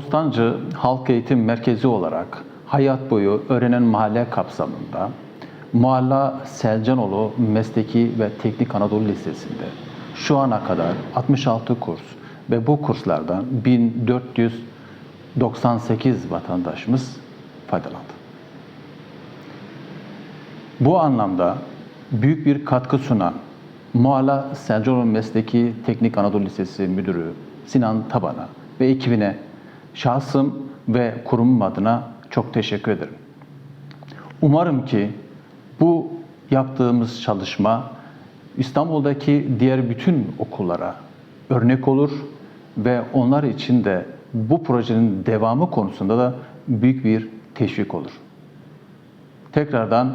Bostancı Halk Eğitim Merkezi olarak hayat boyu öğrenen mahalle kapsamında Mualla Selcanoğlu Mesleki ve Teknik Anadolu Lisesi'nde şu ana kadar 66 kurs ve bu kurslardan 1498 vatandaşımız faydalandı. Bu anlamda büyük bir katkı sunan Mualla Selcanoğlu Mesleki Teknik Anadolu Lisesi Müdürü Sinan Taban'a ve ekibine şahsım ve kurumum adına çok teşekkür ederim. Umarım ki bu yaptığımız çalışma İstanbul'daki diğer bütün okullara örnek olur ve onlar için de bu projenin devamı konusunda da büyük bir teşvik olur. Tekrardan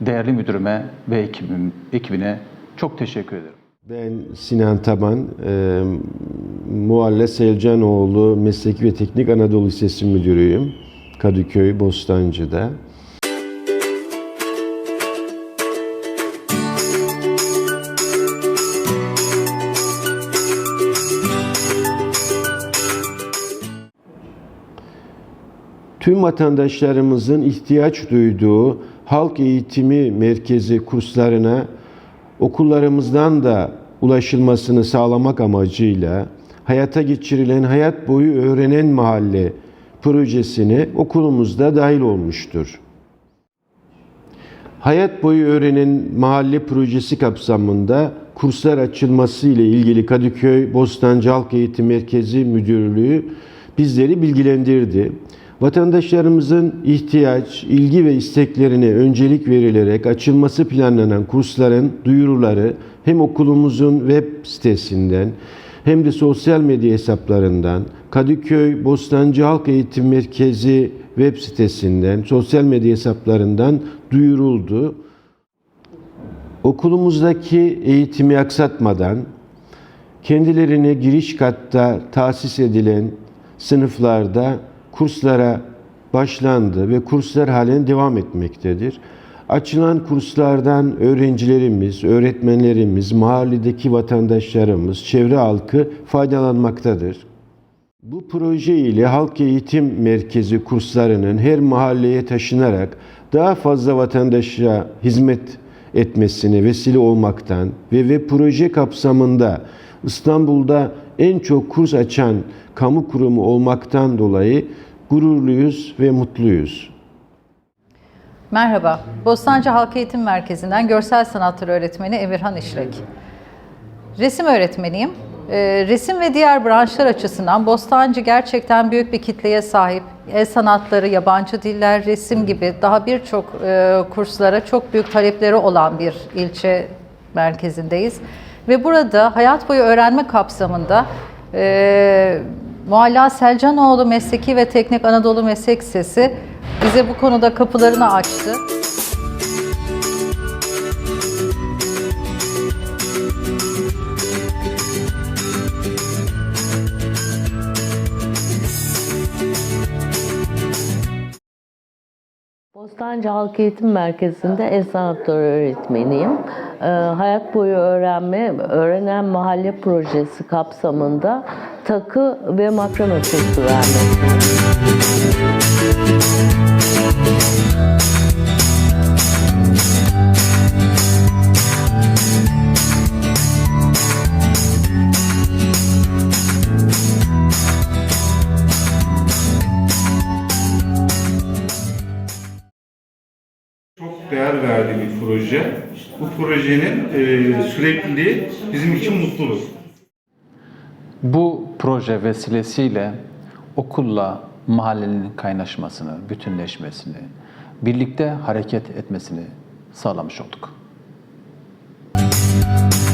değerli müdürüme ve ekibim, ekibine çok teşekkür ederim. Ben Sinan Taban, e, Muhalle Selcanoğlu Mesleki ve Teknik Anadolu Lisesi Müdürüyüm. Kadıköy, Bostancı'da. Tüm vatandaşlarımızın ihtiyaç duyduğu halk eğitimi merkezi kurslarına okullarımızdan da ulaşılmasını sağlamak amacıyla hayata geçirilen Hayat Boyu Öğrenen Mahalle projesine okulumuzda dahil olmuştur. Hayat Boyu Öğrenen Mahalle projesi kapsamında kurslar açılması ile ilgili Kadıköy Bostancı Halk Eğitim Merkezi Müdürlüğü bizleri bilgilendirdi. Vatandaşlarımızın ihtiyaç, ilgi ve isteklerine öncelik verilerek açılması planlanan kursların duyuruları hem okulumuzun web sitesinden hem de sosyal medya hesaplarından Kadıköy Bostancı Halk Eğitim Merkezi web sitesinden, sosyal medya hesaplarından duyuruldu. Okulumuzdaki eğitimi aksatmadan kendilerine giriş katta tahsis edilen sınıflarda kurslara başlandı ve kurslar halen devam etmektedir. Açılan kurslardan öğrencilerimiz, öğretmenlerimiz, mahalledeki vatandaşlarımız, çevre halkı faydalanmaktadır. Bu proje ile Halk Eğitim Merkezi kurslarının her mahalleye taşınarak daha fazla vatandaşa hizmet etmesine vesile olmaktan ve ve proje kapsamında İstanbul'da en çok kurs açan kamu kurumu olmaktan dolayı gururluyuz ve mutluyuz. Merhaba, Bostancı Halk Eğitim Merkezi'nden Görsel Sanatlar Öğretmeni Emirhan İşlek. Resim öğretmeniyim. Ee, resim ve diğer branşlar açısından Bostancı gerçekten büyük bir kitleye sahip. El sanatları, yabancı diller, resim gibi daha birçok e, kurslara çok büyük talepleri olan bir ilçe merkezindeyiz. Ve burada hayat boyu öğrenme kapsamında e, Mualla Selcanoğlu Mesleki ve Teknik Anadolu Meslek Lisesi bize bu konuda kapılarını açtı. Bostancı Halk Eğitim Merkezi'nde el sanatları öğretmeniyim. Ee, hayat boyu öğrenme, öğrenen mahalle projesi kapsamında takı ve makrame kursu vermekteyim. Çok değer verdiği bir proje. Bu projenin e, sürekliliği bizim için mutluluk. Bu proje vesilesiyle okulla mahallenin kaynaşmasını, bütünleşmesini, birlikte hareket etmesini sağlamış olduk. Müzik